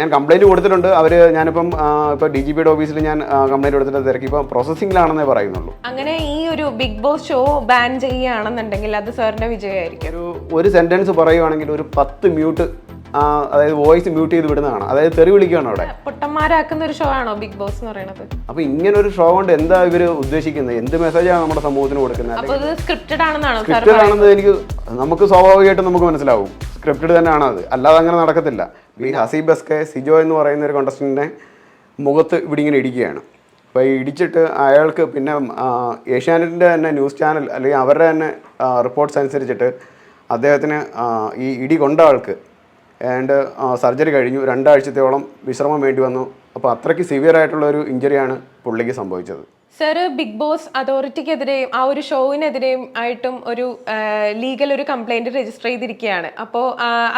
ഞാൻ കംപ്ലൈന്റ് കൊടുത്തിട്ടുണ്ട്. അവർ ഞാനിപ്പം ഇപ്പോൾ ഡി ജി പിയുടെ ഓഫീസിൽ ഞാൻ കംപ്ലൈന്റ് കൊടുത്തിട്ട് തിരക്കി. ഇപ്പോൾ പ്രോസസ്സിങ്ങിലാണെന്നേ പറയുന്നുള്ളൂ. അങ്ങനെ ഈ ഒരു ബിഗ് ബോസ് ഷോ ബാൻ ചെയ്യുകയാണെന്നുണ്ടെങ്കിൽ അത് സാറിന്റെ വിജയമായിരിക്കും. ഒരു ഒരു സെന്റൻസ് പറയുവാണെങ്കിൽ ഒരു പത്ത് മ്യൂട്ട് അതായത് വോയിസ് മ്യൂട്ട് ചെയ്ത് വിടുന്നതാണ്. അതായത് തെറി വിളിക്കുകയാണ് അവിടെ. പൊട്ടന്മാരാക്കുന്ന ഒരു ഷോ ആണോ ബിഗ് ബോസ് എന്ന് പറയുന്നത്? അപ്പൊ ഇങ്ങനെ ഒരു ഷോ കൊണ്ട് എന്താ ഇവർ ഉദ്ദേശിക്കുന്നത്? എന്ത് മെസ്സേജാണ് നമ്മുടെ സമൂഹത്തിന് കൊടുക്കുന്നത്? സ്ക്രിപ്റ്റഡ് ആണെന്നാണോ സ്ക്രിപ്റ്റഡ് ആണെന്ന് എനിക്ക് നമുക്ക് സ്വാഭാവികമായിട്ടും നമുക്ക് മനസ്സിലാവും. സ്ക്രിപ്റ്റഡ് തന്നെയാണ് അത് അല്ലാതെ അങ്ങനെ നടക്കത്തില്ല. ഈ ഹസീബ് ബസ്കെ സിജോ എന്ന് പറയുന്ന ഒരു കോണ്ടസ്റ്റന്റിനെ മുഖത്ത് ഇവിടെ ഇങ്ങനെ ഇടിക്കുകയാണ്. അപ്പോൾ ഈ ഇടിച്ചിട്ട് അയാൾക്ക് പിന്നെ ഏഷ്യാനെറ്റിന്റെ തന്നെ ന്യൂസ് ചാനൽ അല്ലെങ്കിൽ അവരുടെ തന്നെ റിപ്പോർട്ട്സ് അനുസരിച്ചിട്ട് അദ്ദേഹത്തിന് ഈ ഇടി കൊണ്ട ആൾക്ക് ആൻഡ് സർജറി കഴിഞ്ഞു. രണ്ടാഴ്ചത്തോളം വിശ്രമം വേണ്ടി വന്നു. അപ്പോൾ അത്രയ്ക്ക് സിവിയർ ആയിട്ടുള്ള ഒരു ഇഞ്ചറിയാണ് പുള്ളിക്ക് സംഭവിച്ചത്. സർ ബിഗ് ബോസ് അതോറിറ്റിക്കെതിരെയും ആ ഒരു ഷോവിനെതിരെയും ആയിട്ടും ഒരു ലീഗൽ ഒരു കംപ്ലൈന്റ് രജിസ്റ്റർ ചെയ്തിരിക്കുകയാണ്. അപ്പോൾ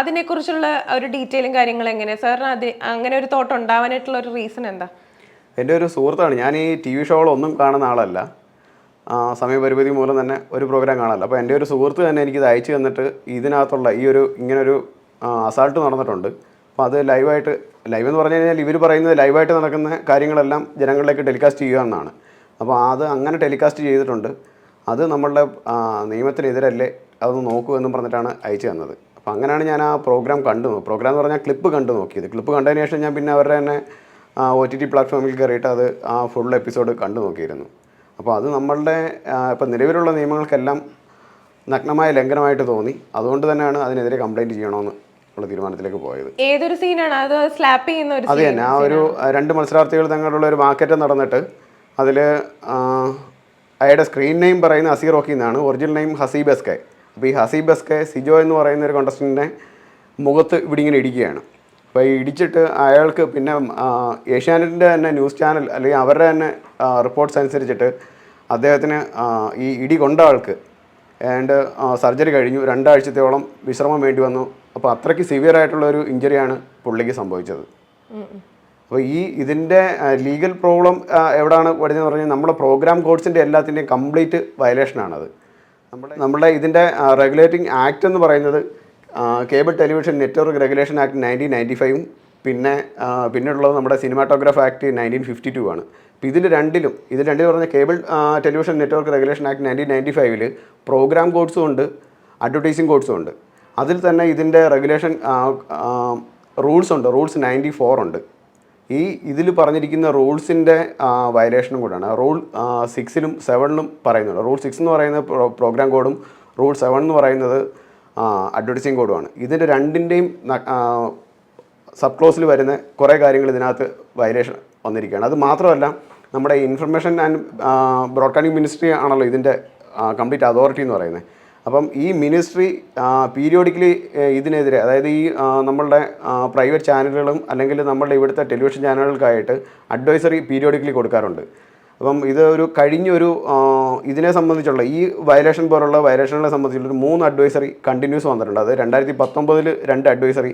അതിനെക്കുറിച്ചുള്ള ഒരു ഡീറ്റെയിലും കാര്യങ്ങളും എങ്ങനെയാണ് സാറിന് അത് അങ്ങനെ ഒരു തോട്ട് ഉണ്ടാവാനായിട്ടുള്ള ഒരു റീസൺ എന്താ? എന്റെ ഒരു സുഹൃത്താണ്. ഞാൻ ഈ ടി വി ഷോകളൊന്നും കാണുന്ന ആളല്ല. സമയപരിപതി മൂലം തന്നെ ഒരു പ്രോഗ്രാം കാണാറില്ല. അപ്പോൾ എന്റെ ഒരു സുഹൃത്ത് തന്നെ എനിക്കിത് അയച്ചു തന്നിട്ട് ഇതിനകത്തുള്ള ഈ ഒരു ഇങ്ങനൊരു അസാൾട്ട് നടന്നിട്ടുണ്ട്. അപ്പോൾ അത് ലൈവായിട്ട് ലൈവ് എന്ന് പറഞ്ഞു കഴിഞ്ഞാൽ ഇവർ പറയുന്നത് ലൈവായിട്ട് നടക്കുന്ന കാര്യങ്ങളെല്ലാം ജനങ്ങളിലേക്ക് ടെലികാസ്റ്റ് ചെയ്യുക എന്നാണ്. അപ്പോൾ അത് അങ്ങനെ ടെലികാസ്റ്റ് ചെയ്തിട്ടുണ്ട്. അത് നമ്മളുടെ നിയമത്തിനെതിരല്ലേ അതൊന്ന് നോക്കൂ എന്നും പറഞ്ഞിട്ടാണ് അയച്ചു തന്നത്. അപ്പോൾ അങ്ങനെയാണ് ഞാൻ ആ പ്രോഗ്രാം കണ്ടു നോക്കി പ്രോഗ്രാം എന്ന് പറഞ്ഞാൽ ക്ലിപ്പ് കണ്ടു നോക്കിയത്. ക്ലിപ്പ് കണ്ടതിന് ശേഷം ഞാൻ പിന്നെ അവരുടെ തന്നെ ഒ ടി ടി പ്ലാറ്റ്ഫോമിൽ കയറിയിട്ട് അത് ആ ഫുൾ എപ്പിസോഡ് കണ്ടു നോക്കിയിരുന്നു. അപ്പോൾ അത് നമ്മളുടെ ഇപ്പം നിലവിലുള്ള നിയമങ്ങൾക്കെല്ലാം നഗ്നമായ ലംഘനമായിട്ട് തോന്നി. അതുകൊണ്ട് തന്നെയാണ് അതിനെതിരെ കംപ്ലൈന്റ് ചെയ്യണമെന്ന് ഉള്ള തീരുമാനത്തിലേക്ക് പോയത്. ഏതൊരു സീനാണ്? അത് സ്ലാപ്പ് ചെയ്യുന്ന ഒരു അത്? തന്നെ. ആ ഒരു രണ്ട് മത്സരാർത്ഥികൾ തങ്ങളുള്ള ഒരു മാർക്കറ്റ് നടന്നിട്ട് അതിൽ അയാളുടെ സ്ക്രീൻ നെയിം പറയുന്ന അസീർ റോക്കി എന്നാണ്. ഒറിജിനൽ നെയിം ഹസീബ് എസ്കെ അപ്പോൾ ഈ ഹസീബ് എസ്കെ സിജോ എന്ന് പറയുന്ന ഒരു കോണ്ടസ്റ്റന്റിനെ മുഖത്ത് ഇവിടെ ഇങ്ങനെ ഇടിക്കുകയാണ്. അപ്പോൾ ഈ ഇടിച്ചിട്ട് അയാൾക്ക് പിന്നെ ഏഷ്യാനെറ്റിന്റെ തന്നെ ന്യൂസ് ചാനൽ അല്ലെങ്കിൽ അവരുടെ തന്നെ റിപ്പോർട്ട്സ് അനുസരിച്ചിട്ട് അദ്ദേഹത്തിന് ഈ ഇടി കൊണ്ട ആൾക്ക് ആൻഡ് സർജറി കഴിഞ്ഞു. രണ്ടാഴ്ചത്തോളം വിശ്രമം വേണ്ടി വന്നു. അപ്പോൾ അത്രയ്ക്ക് സിവിയർ ആയിട്ടുള്ള ഒരു ഇഞ്ചറിയാണ് പുള്ളിക്ക് സംഭവിച്ചത്. അപ്പോൾ ഈ ഇതിന്റെ ലീഗൽ പ്രോബ്ലം എവിടെയാണ് വരുന്നതെന്ന് പറഞ്ഞാൽ നമ്മുടെ പ്രോഗ്രാം കോഡ്സിന്റെ എല്ലാത്തിന്റെയും കംപ്ലീറ്റ് വയലേഷനാണത് നമ്മുടെ നമ്മുടെ ഇതിന്റെ റെഗുലേറ്റിംഗ് ആക്ട് എന്ന് പറയുന്നത് cable television network regulation act nineteen ninety ഫൈവും പിന്നെ പിന്നെയുള്ളത് നമ്മുടെ cinematograph act nineteen fifty two ആണ്. അപ്പോൾ ഇതിൽ രണ്ടിലും ഇതിൽ രണ്ടിലും പറഞ്ഞ cable television network regulation act nineteen ninety ഫൈവിൽ പ്രോഗ്രാം കോഡ്സും ഉണ്ട് അഡ്വർടൈസിങ് കോഡ്സും ഉണ്ട്. അതിൽ തന്നെ ഇതിന്റെ റെഗുലേഷൻ റൂൾസ് ഉണ്ട് റൂൾസ് നയന്റി ഫോർ ഉണ്ട്. ഈ ഇതിൽ പറഞ്ഞിരിക്കുന്ന റൂൾസിന്റെ വയലേഷനും കൂടാണ് റൂൾ സിക്സിലും സെവനിലും പറയുന്നുണ്ട്. റൂൾ സിക്സ് എന്ന് പറയുന്ന പ്രോഗ്രാം കോഡും റൂൾ സെവൻ എന്ന് പറയുന്നത് അഡ്വർടൈസിങ് കോഡുമാണ് ഇതിന്റെ രണ്ടിന്റെയും സബ് ക്ലോസിൽ വരുന്ന കുറേ കാര്യങ്ങൾ ഇതിനകത്ത് വയലേഷൻ വന്നിരിക്കുകയാണ്. അത് മാത്രമല്ല നമ്മുടെ ഇൻഫർമേഷൻ ആൻഡ് ബ്രോഡ്കാസ്റ്റിംഗ് മിനിസ്ട്രി ആണല്ലോ ഇതിന്റെ കംപ്ലീറ്റ് അതോറിറ്റി എന്ന് പറയുന്നത്. അപ്പം ഈ മിനിസ്ട്രി പീരിയോഡിക്കലി ഇതിനെതിരെ അതായത് ഈ നമ്മളുടെ പ്രൈവറ്റ് ചാനലുകളും അല്ലെങ്കിൽ നമ്മളുടെ ഇവിടുത്തെ ടെലിവിഷൻ ചാനലുകൾക്കായിട്ട് അഡ്വൈസറി പീരിയോഡിക്കലി കൊടുക്കാറുണ്ട്. അപ്പം ഇത് ഒരു കഴിഞ്ഞൊരു ഇതിനെ സംബന്ധിച്ചുള്ള ഈ വയലേഷൻ പോലുള്ള വയലേഷനുകളെ സംബന്ധിച്ചുള്ള മൂന്ന് അഡ്വൈസറി കണ്ടിന്യൂസ് വന്നിട്ടുണ്ട്. അത് രണ്ടായിരത്തി പത്തൊമ്പതിൽ രണ്ട് അഡ്വൈസറി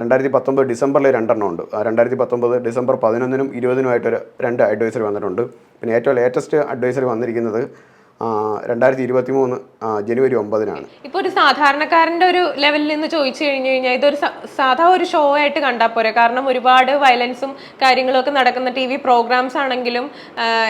രണ്ടായിരത്തി പത്തൊമ്പത് ഡിസംബറിൽ രണ്ടെണ്ണം ഉണ്ട്. രണ്ടായിരത്തി പത്തൊമ്പത് ഡിസംബർ പതിനൊന്നിനും ഇരുപതിനുമായിട്ടൊരു രണ്ട് അഡ്വൈസറി വന്നിട്ടുണ്ട്. പിന്നെ ഏറ്റവും ലേറ്റസ്റ്റ് അഡ്വൈസറി വന്നിരിക്കുന്നത് രണ്ടായിരത്തി ഇരുപത്തി മൂന്ന് ജനുവരി ഒമ്പതിനാണ്. ഇപ്പൊ ഒരു സാധാരണക്കാരന്റെ ഒരു ലെവലിൽ നിന്ന് ചോദിച്ചു കഴിഞ്ഞു കഴിഞ്ഞാൽ ഇതൊരു സാധാ ഒരു ഷോ ആയിട്ട് കണ്ടാൽ പോരെ. കാരണം ഒരുപാട് വയലൻസും കാര്യങ്ങളും ഒക്കെ നടക്കുന്ന ടി വി പ്രോഗ്രാംസ് ആണെങ്കിലും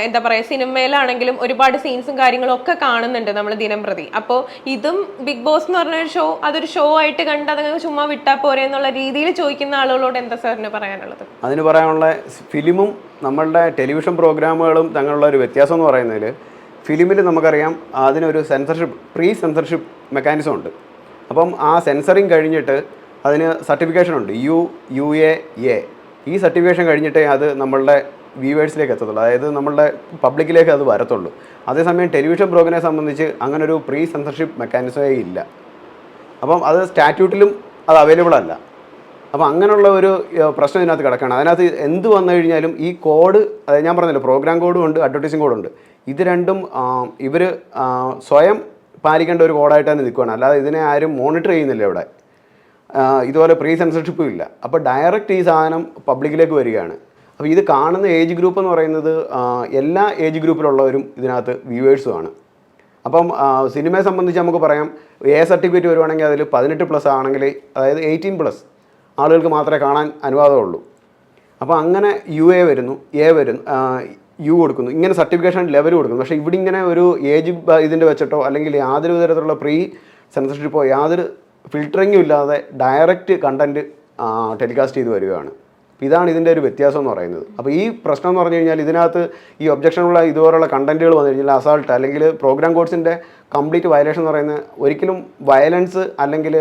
എന്താ പറയുക സിനിമയിലാണെങ്കിലും ഒരുപാട് സീൻസും കാര്യങ്ങളും ഒക്കെ കാണുന്നുണ്ട് നമ്മൾ ദിനം പ്രതി. അപ്പോൾ ഇതും ബിഗ് ബോസ് എന്ന് പറഞ്ഞ ഒരു ഷോ അതൊരു ഷോ ആയിട്ട് കണ്ട് അതങ്ങ് ചുമ്മാ വിട്ടാൽ പോരെ എന്നുള്ള രീതിയിൽ ചോദിക്കുന്ന ആളുകളോട് എന്താ സാറിന് പറയാനുള്ളത്? അതിന് പറയാനുള്ള ഫിലിമും നമ്മളുടെ ടെലിവിഷൻ പ്രോഗ്രാമുകളും തങ്ങളുള്ള ഒരു വ്യത്യാസം എന്ന് പറയുന്നതിൽ ഫിലിമിൽ നമുക്കറിയാം അതിനൊരു സെൻസർഷിപ്പ് പ്രീ സെൻസർഷിപ്പ് മെക്കാനിസം ഉണ്ട്. അപ്പം ആ സെൻസറിങ് കഴിഞ്ഞിട്ട് അതിന് സർട്ടിഫിക്കേഷൻ ഉണ്ട്. യു യു എ എ ഈ സർട്ടിഫിക്കേഷൻ കഴിഞ്ഞിട്ടേ അത് നമ്മളുടെ വ്യൂവേഴ്സിലേക്ക് എത്തത്തുള്ളൂ. അതായത് നമ്മളുടെ പബ്ലിക്കിലേക്ക് അത് വരത്തുള്ളൂ. അതേസമയം ടെലിവിഷൻ പ്രോഗ്രാമിനെ സംബന്ധിച്ച് അങ്ങനൊരു പ്രീ സെൻസർഷിപ്പ് മെക്കാനിസമേ ഇല്ല. അപ്പം അത് സ്റ്റാറ്റ്യൂട്ടിലും അത് അവൈലബിൾ അല്ല. അപ്പോൾ അങ്ങനെയുള്ള ഒരു പ്രശ്നം ഇതിനകത്ത് കിടക്കുകയാണ് അതിനകത്ത് എന്ത് വന്നു കഴിഞ്ഞാലും ഈ കോഡ് ഞാൻ പറഞ്ഞല്ലോ പ്രോഗ്രാം കോഡും ഉണ്ട് അഡ്വർടൈസിങ് കോഡും ഉണ്ട്. ഇത് രണ്ടും ഇവർ സ്വയം പാലിക്കേണ്ട ഒരു കോഡായിട്ടാണ് നിൽക്കുകയാണ് അല്ലാതെ ഇതിനെ ആരും മോണിറ്റർ ചെയ്യുന്നില്ല ഇവിടെ. ഇതുപോലെ പ്രീ സെൻസർഷിപ്പും ഇല്ല. അപ്പോൾ ഡയറക്റ്റ് ഈ സാധനം പബ്ലിക്കിലേക്ക് വരികയാണ്. അപ്പോൾ ഇത് കാണുന്ന ഏജ് ഗ്രൂപ്പ് എന്ന് പറയുന്നത് എല്ലാ ഏജ് ഗ്രൂപ്പിലുള്ളവരും ഇതിനകത്ത് വ്യൂവേഴ്സുമാണ് അപ്പം സിനിമയെ സംബന്ധിച്ച് നമുക്ക് പറയാം എ സർട്ടിഫിക്കറ്റ് വരുവാണെങ്കിൽ അതിൽ പതിനെട്ട് പ്ലസ് ആണെങ്കിൽ അതായത് എയ്റ്റീൻ പ്ലസ് ആളുകൾക്ക് മാത്രമേ കാണാൻ അനുവാദമുള്ളൂ. അപ്പോൾ അങ്ങനെ യു എ വരുന്നു എ വരുന്നു യു കൊടുക്കുന്നു. ഇങ്ങനെ സർട്ടിഫിക്കേഷൻ ലെവൽ കൊടുക്കുന്നു. പക്ഷേ ഇവിടെ ഇങ്ങനെ ഒരു ഏജ് ഇതിന്റെ വെച്ചിട്ടോ അല്ലെങ്കിൽ യാതൊരു തരത്തിലുള്ള പ്രീ സെൻസർഷിപ്പോ യാതൊരു ഫിൽറ്ററിങ്ങും ഇല്ലാതെ ഡയറക്റ്റ് കണ്ടന്റ് ടെലികാസ്റ്റ് ചെയ്ത് വരികയാണ്. ഇതാണ് ഇതിന്റെ ഒരു വ്യത്യാസം എന്ന് പറയുന്നത്. അപ്പോൾ ഈ പ്രശ്നം എന്ന് പറഞ്ഞു കഴിഞ്ഞാൽ ഇതിനകത്ത് ഈ ഒബ്ജക്ഷനുള്ള ഇതുപോലുള്ള കണ്ടന്റുകൾ വന്നു കഴിഞ്ഞാൽ അസാൾട്ട് അല്ലെങ്കിൽ പ്രോഗ്രാം കോഡ്സിന്റെ കംപ്ലീറ്റ് വയലേഷൻ എന്ന് പറയുന്നത് ഒരിക്കലും വയലൻസ് അല്ലെങ്കിൽ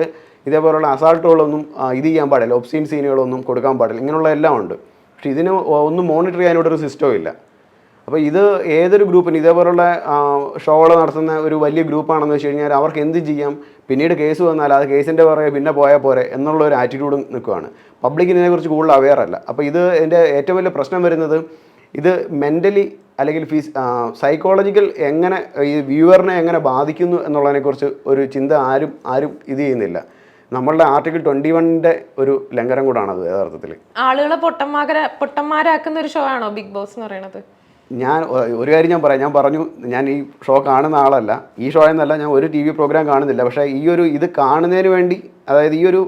ഇതേപോലുള്ള അസാൾട്ടുകളൊന്നും ഇത് ചെയ്യാൻ പാടില്ല. ഒബ്സീൻ സീനുകളൊന്നും കൊടുക്കാൻ പാടില്ല. ഇങ്ങനെയുള്ള എല്ലാം ഉണ്ട്. പക്ഷേ ഇതിന് ഒന്നും മോണിറ്റർ ചെയ്യാനായിട്ട് ഒരു സിസ്റ്റവും ഇല്ല. അപ്പോൾ ഇത് ഏതൊരു ഗ്രൂപ്പിന് ഇതേപോലുള്ള ഷോകൾ നടത്തുന്ന ഒരു വലിയ ഗ്രൂപ്പാണെന്ന് വെച്ച് കഴിഞ്ഞാൽ അവർക്ക് എന്ത് ചെയ്യാം? പിന്നീട് കേസ് വന്നാൽ അത് കേസിന്റെ പുറകെ പിന്നെ പോയാൽ പോരെ എന്നുള്ള ഒരു ആറ്റിറ്റ്യൂഡും നിൽക്കുകയാണ്. പബ്ലിക് ഇതിനെക്കുറിച്ച് കൂടുതൽ അവെയർ അല്ല. അപ്പോൾ ഇത് എന്റെ ഏറ്റവും വലിയ പ്രശ്നം വരുന്നത് ഇത് മെന്റലി അല്ലെങ്കിൽ ഫീസ് സൈക്കോളജിക്കൽ എങ്ങനെ ഈ വ്യൂവറിനെ എങ്ങനെ ബാധിക്കുന്നു എന്നുള്ളതിനെക്കുറിച്ച് ഒരു ചിന്ത ആരും ആരും ഇത് ചെയ്യുന്നില്ല. നമ്മളുടെ ആർട്ടിക്കിൾ ട്വന്റി വണ്ണിന്റെ ഒരു ലംഘനം കൂടാണത് യഥാർത്ഥത്തിൽ. ആളുകളെ പൊട്ടന്മാരെ പൊട്ടന്മാരാക്കുന്ന ഒരു ഷോ ആണോ ബിഗ് ബോസ് എന്ന് പറയുന്നത്? ഞാൻ ഒരു കാര്യം ഞാൻ പറയാം. ഞാൻ പറഞ്ഞു ഞാൻ ഈ ഷോ കാണുന്ന ആളല്ല. ഈ ഷോ എന്നല്ല ഞാൻ ഒരു ടി വി പ്രോഗ്രാം കാണുന്നില്ല. പക്ഷേ ഈ ഒരു ഇത് കാണുന്നതിന് വേണ്ടി അതായത് ഈ ഒരു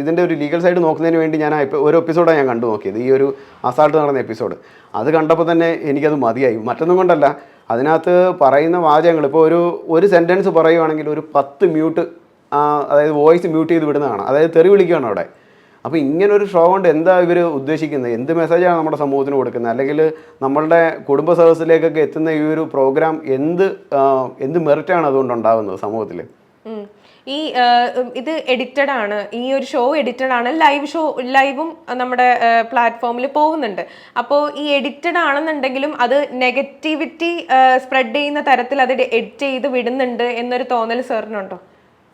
ഇതിന്റെ ഒരു ലീഗൽ സൈഡ് നോക്കുന്നതിന് വേണ്ടി ഞാൻ ഒരു എപ്പിസോഡാണ് ഞാൻ കണ്ടു നോക്കിയത്. ഈ ഒരു അസാൾട്ട് നടന്ന എപ്പിസോഡ് അത് കണ്ടപ്പോൾ തന്നെ എനിക്കത് മതിയായി. മറ്റൊന്നും കൊണ്ടല്ല. അതിനകത്ത് പറയുന്ന വാചകങ്ങൾ ഇപ്പോൾ ഒരു ഒരു സെന്റൻസ് പറയുവാണെങ്കിൽ ഒരു പത്ത് മ്യൂട്ട് അതായത് വോയിസ് മ്യൂട്ട് ചെയ്ത് വിടുന്നതാണ്. അതായത് തെറി വിളിക്കുകയാണ് അവിടെ. അപ്പോൾ ഇങ്ങനെ ഒരു ഷോ കൊണ്ട് എന്താ ഇവർ ഉദ്ദേശിക്കുന്നത്? എന്ത് മെസ്സേജാണ് നമ്മുടെ സമൂഹത്തിന് കൊടുക്കുന്നത്? അല്ലെങ്കിൽ നമ്മളുടെ കുടുംബ സർവീസിലേക്കൊക്കെ എത്തുന്ന ഈ ഒരു പ്രോഗ്രാം എന്ത് എന്ത് മെറിറ്റാണ് അതുകൊണ്ട് ഉണ്ടാകുന്നത് സമൂഹത്തിൽ ഈ ഇത് എഡിറ്റഡ് ആണ്. ഈ ഒരു ഷോ എഡിറ്റഡ് ആണ്. ലൈവ് ഷോ ലൈവും നമ്മുടെ പ്ലാറ്റ്ഫോമിൽ പോകുന്നുണ്ട്. അപ്പോൾ ഈ എഡിറ്റഡ് ആണെന്നുണ്ടെങ്കിലും അത് നെഗറ്റിവിറ്റി സ്പ്രെഡ് ചെയ്യുന്ന തരത്തിൽ അത് എഡിറ്റ് ചെയ്ത് വിടുന്നുണ്ട് എന്നൊരു തോന്നൽ സാറിനുണ്ടോ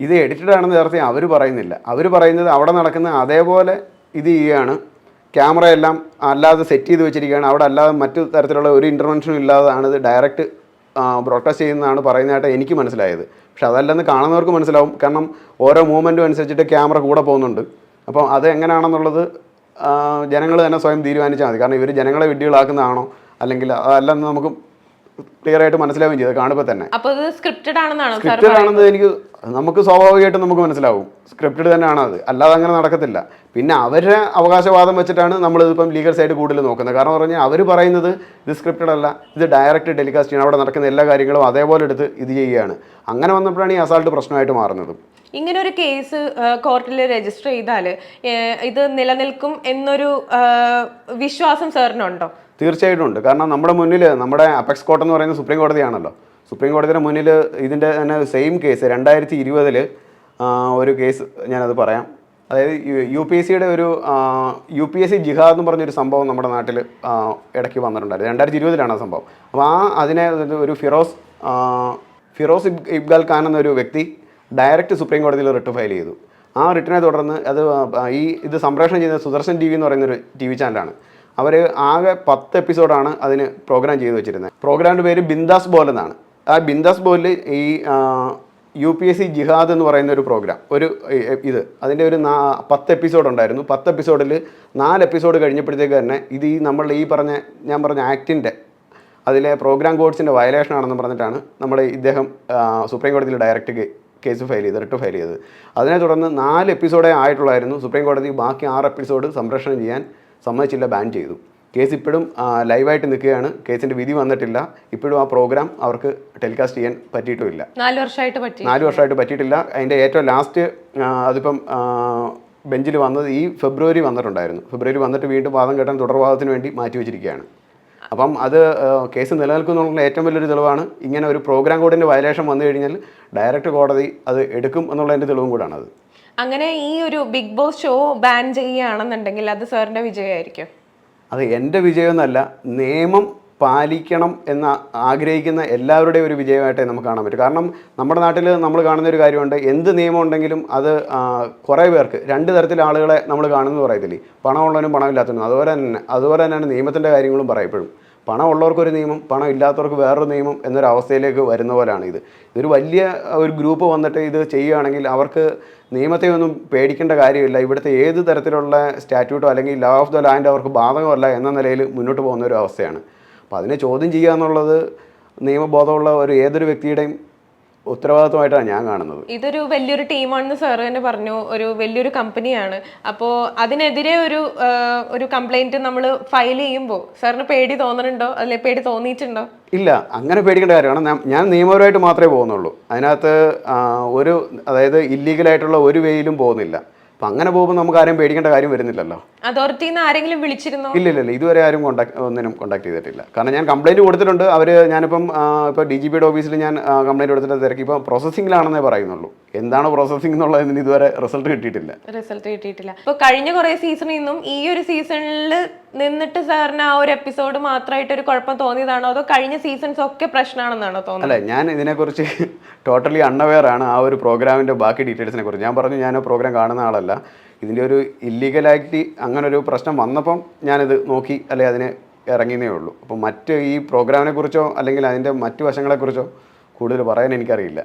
ഇത് എഡിറ്റഡ് ആണെന്ന് നേരത്തെ അവർ പറയുന്നില്ല. അവർ പറയുന്നത് അവിടെ നടക്കുന്ന അതേപോലെ ഇത് ചെയ്യുകയാണ്. ക്യാമറ എല്ലാം അല്ലാതെ സെറ്റ് ചെയ്ത് വെച്ചിരിക്കുകയാണ്. അവിടെ അല്ലാതെ മറ്റു തരത്തിലുള്ള ഒരു ഇന്റർവെൻഷനും ഇല്ലാതാണ് ഇത് ഡയറക്റ്റ് ബ്രോഡ്കാസ്റ്റ് ചെയ്യുന്നതാണ് പറയുന്നതായിട്ട് എനിക്ക് മനസ്സിലായത്. പക്ഷെ അതല്ലെന്ന് കാണുന്നവർക്ക് മനസ്സിലാവും. കാരണം ഓരോ മൂവ്മെന്റും അനുസരിച്ചിട്ട് ക്യാമറ കൂടെ പോകുന്നുണ്ട്. അപ്പം അത് എങ്ങനെയാണെന്നുള്ളത് ജനങ്ങൾ തന്നെ സ്വയം തീരുമാനിച്ചാൽ മതി. കാരണം ഇവർ ജനങ്ങളെ വിഡ്ഢികളാക്കുന്നതാണോ? അല്ലെങ്കിൽ അതല്ലെന്ന് നമുക്ക് ക്ലിയർ ആയിട്ട് മനസ്സിലാവുകയും ചെയ്തത് കാണുമ്പോൾ തന്നെ. സ്ക്രിപ്റ്റഡ് ആണെന്ന് എനിക്ക് നമുക്ക് സ്വാഭാവികമായിട്ടും നമുക്ക് മനസ്സിലാവും. സ്ക്രിപ്റ്റഡ് തന്നെയാണ് അത്. അല്ലാതെ അങ്ങനെ നടക്കത്തില്ല. പിന്നെ അവരുടെ അവകാശവാദം വെച്ചിട്ടാണ് നമ്മൾ ഇതിപ്പം ലീഗൽ സൈഡ് കൂടുതൽ നോക്കുന്നത്. കാരണം പറഞ്ഞാൽ അവർ പറയുന്നത് ഇത് സ്ക്രിപ്റ്റഡ് അല്ല. ഇത് ഡയറക്റ്റ് ടെലികാസ്റ്റ് ചെയ്യണം. അവിടെ നടക്കുന്ന എല്ലാ കാര്യങ്ങളും അതേപോലെ എടുത്ത് ഇത് ചെയ്യുകയാണ്. അങ്ങനെ വന്നപ്പോഴാണ് ഈ അസാൾട്ട് പ്രശ്നമായിട്ട് മാറുന്നത്. ഇങ്ങനെ ഒരു കേസ് കോർട്ടിൽ രജിസ്റ്റർ ചെയ്താൽ ഇത് നിലനിൽക്കും എന്നൊരു വിശ്വാസം സാറിനുണ്ടോ? തീർച്ചയായിട്ടും ഉണ്ട്. കാരണം നമ്മുടെ മുന്നിൽ നമ്മുടെ അപെക്സ് കോർട്ട് എന്ന് പറയുന്നത് സുപ്രീം കോടതിയാണല്ലോ സുപ്രീം കോടതിയുടെ മുന്നിൽ ഇതിന്റെ തന്നെ സെയിം കേസ് രണ്ടായിരത്തി ഇരുപതിൽ ഒരു കേസ് ഞാനത് പറയാം. അതായത് യു പി എസ് സിയുടെ ഒരു യു പി എസ് സി ജിഹാദ് എന്ന് പറഞ്ഞൊരു സംഭവം നമ്മുടെ നാട്ടിൽ ഇടയ്ക്ക് വന്നിട്ടുണ്ടായിരുന്നു. രണ്ടായിരത്തി ഇരുപതിലാണ് ആ സംഭവം. അപ്പോൾ ആ അതിനെ ഒരു ഫിറോസ് ഫിറോസ് ഇബ്ഗൽ ഖാൻ എന്നൊരു വ്യക്തി ഡയറക്റ്റ് സുപ്രീം കോടതിയിൽ റിട്ട് ഫയൽ ചെയ്തു. ആ റിട്ടിനെ തുടർന്ന് അത് ഈ ഇത് സംപ്രേഷണം ചെയ്യുന്ന സുദർശൻ ടി വി എന്ന് പറയുന്നൊരു ടി വി ചാനലാണ്. അവർ ആകെ പത്ത് എപ്പിസോഡാണ് അതിന് പ്രോഗ്രാം ചെയ്തു വെച്ചിരുന്നത് പ്രോഗ്രാമിന്റെ പേര് ബിന്ദാസ് ബോൽ എന്നാണ്. ആ ബിന്ദാസ് ബോലിൽ ഈ യു പി എസ് സി ജിഹാദ് എന്ന് പറയുന്ന ഒരു പ്രോഗ്രാം ഒരു ഇത്. അതിന്റെ ഒരു നാ പത്ത് എപ്പിസോഡ് ഉണ്ടായിരുന്നു. പത്ത് എപ്പിസോഡിൽ നാല് എപ്പിസോഡ് കഴിഞ്ഞപ്പോഴത്തേക്ക് തന്നെ ഇത് ഈ നമ്മൾ ഈ പറഞ്ഞ ഞാൻ പറഞ്ഞ ആക്ടിന്റെ അതിലെ പ്രോഗ്രാം കോഡ്സിന്റെ വയലേഷൻ ആണെന്ന് പറഞ്ഞിട്ടാണ് നമ്മൾ ഇദ്ദേഹം സുപ്രീം കോടതിയിൽ ഡയറക്റ്റ് കേസ് ഫയൽ ചെയ്ത് റിട്ട് ഫയൽ ചെയ്തത്. അതിനെ തുടർന്ന് നാല് എപ്പിസോഡേ ആയിട്ടുള്ളായിരുന്നു സുപ്രീം കോടതി ബാക്കി ആറ് എപ്പിസോഡ് സംരക്ഷണം ചെയ്യാൻ സമ്മതിച്ചില്ല ബാൻ ചെയ്തു. കേസ് ഇപ്പോഴും ലൈവായിട്ട് നിൽക്കുകയാണ്. കേസിന്റെ വിധി വന്നിട്ടില്ല. ഇപ്പോഴും ആ പ്രോഗ്രാം അവർക്ക് ടെലികാസ്റ്റ് ചെയ്യാൻ പറ്റിയിട്ടുമില്ല. നാല് വർഷമായിട്ട് പറ്റി. നാല് വർഷമായിട്ട് പറ്റിയിട്ടില്ല. അതിന്റെ ഏറ്റവും ലാസ്റ്റ് അതിപ്പം ബെഞ്ചിൽ വന്നത് ഈ ഫെബ്രുവരി വന്നിട്ടുണ്ടായിരുന്നു. ഫെബ്രുവരി വന്നിട്ട് വീണ്ടും വാദം കേട്ടാൻ തുടർവാദത്തിന് വേണ്ടി മാറ്റി വെച്ചിരിക്കുകയാണ്. അപ്പം അത് കേസ് നിലനിൽക്കുന്നുള്ള ഏറ്റവും വലിയൊരു തെളിവാണ്. ഇങ്ങനെ ഒരു പ്രോഗ്രാം കോഡിന്റെ വയലേഷൻ വന്നു കഴിഞ്ഞാൽ ഡയറക്റ്റ് കോടതി അത് എടുക്കും എന്നുള്ളതിന്റെ തെളിവും കൂടാണത്. അങ്ങനെ ഈ ഒരു ബിഗ് ബോസ് ഷോ ബാൻ ചെയ്യുകയാണെന്നുണ്ടെങ്കിൽ അത് സാറിന്റെ വിജയമായിരിക്കും. അത് എന്റെ വിജയമൊന്നുമല്ല നിയമം പാലിക്കണം എന്ന് ആഗ്രഹിക്കുന്ന എല്ലാവരുടെയും ഒരു വിജയമായിട്ടേ നമുക്ക് കാണാൻ പറ്റും. കാരണം നമ്മുടെ നാട്ടിൽ നമ്മൾ കാണുന്ന ഒരു കാര്യമുണ്ട് എന്ത് നിയമം ഉണ്ടെങ്കിലും അത് കുറേ പേർക്ക് രണ്ട് തരത്തിൽ ആളുകളെ നമ്മൾ കാണുമെന്ന് പറയത്തില്ലേ? പണമുള്ളവനും പണമില്ലാത്തവനും. അതുപോലെ തന്നെ അതുപോലെ തന്നെയാണ് നിയമത്തിന്റെ കാര്യങ്ങളും പറയപ്പോഴും പണമുള്ളവർക്കൊരു നിയമം പണം ഇല്ലാത്തവർക്ക് വേറൊരു നിയമം എന്നൊരു അവസ്ഥയിലേക്ക് വരുന്ന പോലെയാണ് ഇത്. ഇതൊരു വലിയ ഒരു ഗ്രൂപ്പ് വന്നിട്ട് ഇത് ചെയ്യുകയാണെങ്കിൽ അവർക്ക് നിയമത്തെ ഒന്നും പേടിക്കേണ്ട കാര്യമില്ല. ഇവിടുത്തെ ഏത് തരത്തിലുള്ള സ്റ്റാറ്റ്യൂട്ടോ അല്ലെങ്കിൽ ലോ ഓഫ് ദ ലാൻഡ് അവർക്ക് ബാധകമല്ല എന്ന നിലയിൽ മുന്നോട്ട് പോകുന്ന ഒരു അവസ്ഥയാണ്. അപ്പോൾ അതിനെ ചോദ്യം ചെയ്യുക എന്നുള്ളത് നിയമബോധമുള്ള ഒരു ഏതൊരു വ്യക്തിയുടെയും ഉത്തരവാദിത്വമായിട്ടാണ് ഞാൻ കാണുന്നത്. ഇതൊരു വലിയൊരു ടീമാണെന്ന് സാർ തന്നെ പറഞ്ഞു. ഒരു വലിയൊരു കമ്പനിയാണ്. അപ്പോൾ അതിനെതിരെ ഒരു ഒരു കംപ്ലൈന്റ് നമ്മൾ ഫയൽ ചെയ്യുമ്പോൾ സാറിന് പേടി തോന്നുന്നുണ്ടോ അല്ലെ പേടി തോന്നിയിട്ടുണ്ടോ? ഇല്ല അങ്ങനെ പേടിക്കേണ്ട കാര്യമാണ്. ഞാൻ- നിയമപരമായിട്ട് മാത്രമേ പോകുന്നുള്ളൂ. അതിനകത്ത് ഒരു അതായത് ഇല്ലീഗലായിട്ടുള്ള ഒരു വേയിലും പോകുന്നില്ല. അപ്പം അങ്ങനെ പോകുമ്പോൾ നമുക്ക് ആരെയും പേടിക്കേണ്ട കാര്യം വരുന്നില്ലല്ലോ. അതോറിറ്റിയിൽ നിന്ന് ആരെങ്കിലും വിളിച്ചിരുന്നോ? ഇല്ല ഇല്ല ഇതുവരെ ആരും കോൺടാക്ട് ഒന്നിനും കോൺടാക്ട് ചെയ്തിട്ടില്ല. കാരണം ഞാൻ കംപ്ലൈന്റ് കൊടുത്തിട്ടുണ്ട്. അവർ ഞാനിപ്പം ഇപ്പൊ ഇപ്പോൾ ഡി ജി പിയുടെ ഓഫീസിൽ ഞാൻ കംപ്ലൈന്റ് കൊടുത്തിട്ട് തിരക്കി. ഇപ്പോൾ പ്രോസസിംഗിലാണെന്നേ പറയുന്നുള്ളൂ. എന്താണ് പ്രോസസ്സിംഗ് എന്നുള്ളതിന് ഇതുവരെ റിസൾട്ട് കിട്ടിയിട്ടില്ല. റിസൾട്ട് കിട്ടിയിട്ടില്ല. അപ്പൊ കഴിഞ്ഞ കുറെ സീസണിൽ നിന്നും ഈ ഒരു സീസണിൽ നിന്നിട്ട് സാറിന് ആ ഒരു എപ്പിസോഡ് മാത്രമായിട്ട് ഒരു കുഴപ്പം തോന്നിയതാണോ? അതോ കഴിഞ്ഞ സീസൺസ് ഒക്കെ പ്രശ്നമാണെന്നാണോ തോന്നുന്നത്? അല്ല ഞാൻ ഇതിനെക്കുറിച്ച് ടോട്ടലി അൺഅവെയർ ആണ് ആ ഒരു പ്രോഗ്രാമിന്റെ ബാക്കി ഡീറ്റെയിൽസിനെ കുറിച്ച്. ഞാൻ പറഞ്ഞു ഞാൻ പ്രോഗ്രാം കാണുന്ന ആളല്ല. ഇതിന്റെ ഒരു ഇല്ലീഗലായിട്ട് അങ്ങനെ ഒരു പ്രശ്നം വന്നപ്പം ഞാനിത് നോക്കി അല്ലെ അതിനെ ഇറങ്ങിയേ ഉള്ളൂ. അപ്പോൾ മറ്റ് ഈ പ്രോഗ്രാമിനെ കുറിച്ചോ അല്ലെങ്കിൽ അതിന്റെ മറ്റു വശങ്ങളെക്കുറിച്ചോ കൂടുതൽ പറയാൻ എനിക്കറിയില്ല.